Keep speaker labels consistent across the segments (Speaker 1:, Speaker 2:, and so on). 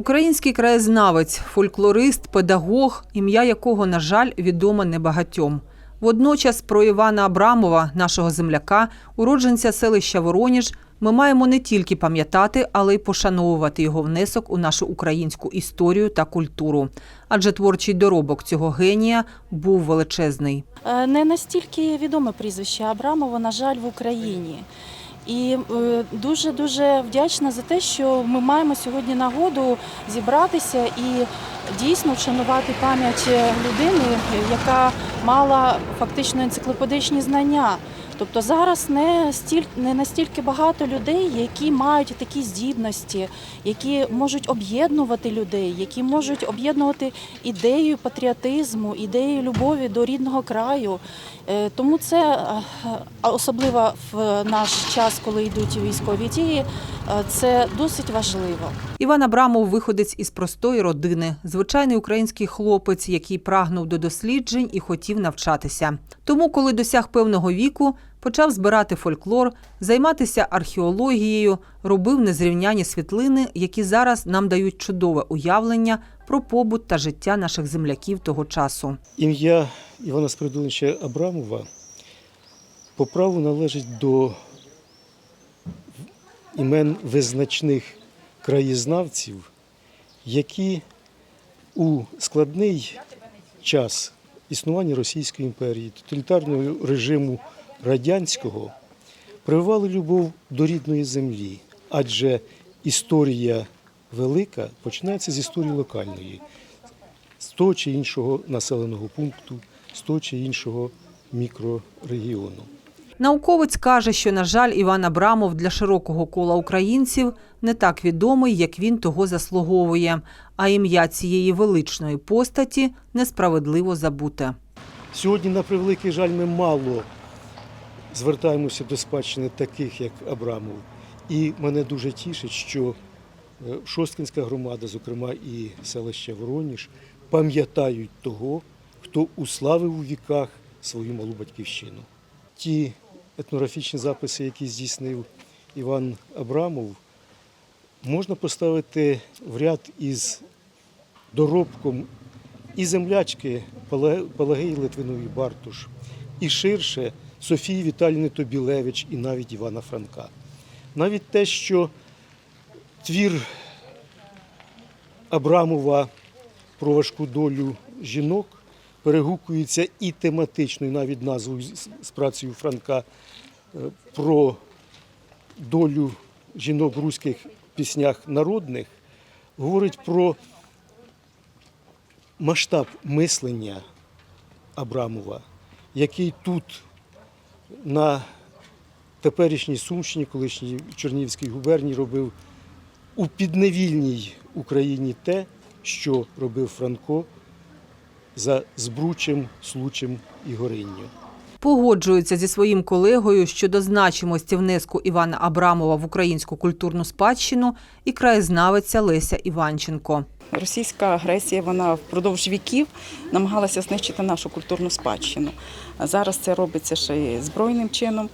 Speaker 1: Український краєзнавець, фольклорист, педагог, ім'я якого, на жаль, відомо небагатьом. Водночас про Івана Абрамова, нашого земляка, уродженця селища Вороніж, ми маємо не тільки пам'ятати, але й пошановувати його внесок у нашу українську історію та культуру. Адже творчий доробок цього генія був величезний.
Speaker 2: Е, Не настільки відоме прізвище Абрамова, на жаль, в Україні. І дуже дуже вдячна за те, що ми маємо сьогодні нагоду зібратися і дійсно вшанувати пам'ять людини, яка мала фактично енциклопедичні знання. Тобто зараз не стіль, не настільки багато людей, які мають такі здібності, які можуть об'єднувати людей, які можуть об'єднувати ідею патріотизму, ідею любові до рідного краю. Е, Тому це е, особливо в наш час, коли йдуть військові дії, е, це досить важливо.
Speaker 1: Іван Абрамов виходець із простої родини, звичайний український хлопець, який прагнув до досліджень і хотів навчатися. Тому, коли досяг певного віку, почав збирати фольклор, займатися археологією, робив незрівняні світлини, які зараз нам дають чудове уявлення про побут та життя наших земляків того часу.
Speaker 3: Ім'я Івана Спиридоновича Абрамова по праву належить до імен визначних краєзнавців, які у складний час існування Російської імперії, тоталітарного режиму радянського прививали любов до рідної землі, адже історія велика починається з історії локальної з того чи іншого населеного пункту, з того чи іншого мікрорегіону.
Speaker 1: Науковець каже, що, на жаль, Іван Абрамов для широкого кола українців не так відомий, як він того заслуговує, а ім'я цієї величної постаті несправедливо забуте.
Speaker 3: Сьогодні, на превеликий жаль, ми мало звертаємося до спадщини таких, як Абрамов. І мене дуже тішить, що е, Шосткинська громада, зокрема і селище Вороніж, пам'ятають того, хто уславив у віках свою малу батьківщину. Ті етнографічні записи, які здійснив Іван Абрамов, можна поставити в ряд із доробком і землячки Пала- Пелагеї Литвинової Бартуш, і ширше Софії Віталіни Тобілевич і навіть Івана Франка. Навіть те, що твір Абрамова про важку долю жінок перегукується і тематично, і навіть назвою з- працею Франка е, про долю жінок в руських піснях народних, говорить про масштаб мислення Абрамова, який тут на теперішній Сумщині, колишній Чернігівській губернії, робив у підневільній Україні те, що робив Франко за Збручем, Случем і Горинню.
Speaker 1: Погоджується зі своїм колегою щодо значимості внеску Івана Абрамова в українську культурну спадщину і краєзнавиця Леся Іванченко.
Speaker 4: Російська агресія вона впродовж віків намагалася знищити нашу культурну спадщину. Зараз це робиться ще й збройним чином.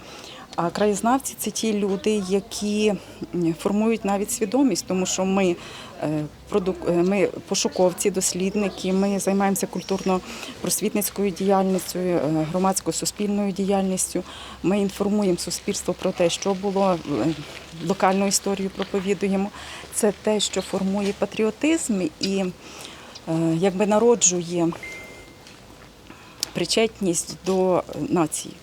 Speaker 4: А краєзнавці це ті люди, які формують навіть свідомість, тому що ми, е, е, ми пошуковці, дослідники, ми займаємося культурно-просвітницькою діяльністю, е, громадською суспільною діяльністю. Ми інформуємо суспільство про те, що було, локальну історію проповідуємо. Це те, що формує патріотизм і якби народжує причетність до нації.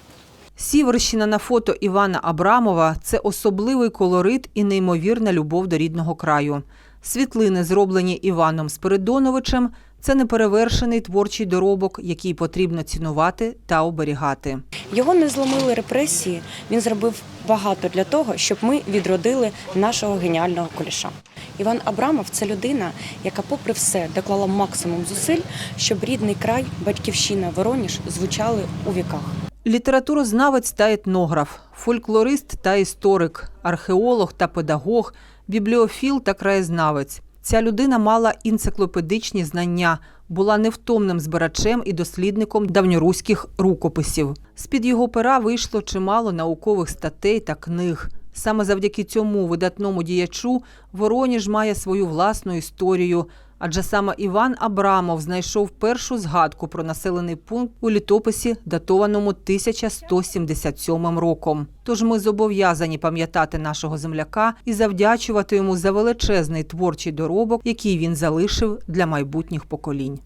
Speaker 1: Сіверщина на фото Івана Абрамова це особливий колорит і неймовірна любов до рідного краю. Світлини, зроблені Іваном Спиридоновичем, це неперевершений творчий доробок, який потрібно цінувати та оберігати.
Speaker 5: Його не зломили репресії. Він зробив багато для того, щоб ми відродили нашого геніального куліша. Іван Абрамов це людина, яка, попри все, доклала максимум зусиль, щоб рідний край, батьківщина Вороніж звучали у віках.
Speaker 1: Літературознавець та етнограф, фольклорист та історик, археолог та педагог, бібліофіл та краєзнавець. Ця людина мала енциклопедичні знання, була невтомним збирачем і дослідником давньоруських рукописів. З-під його пера вийшло чимало наукових статей та книг. Саме завдяки цьому видатному діячу Вороніж має свою власну історію. Адже саме Іван Абрамов знайшов першу згадку про населений пункт у літописі, датованому 1177 роком. Тож ми зобов'язані пам'ятати нашого земляка і завдячувати йому за величезний творчий доробок, який він залишив для майбутніх поколінь.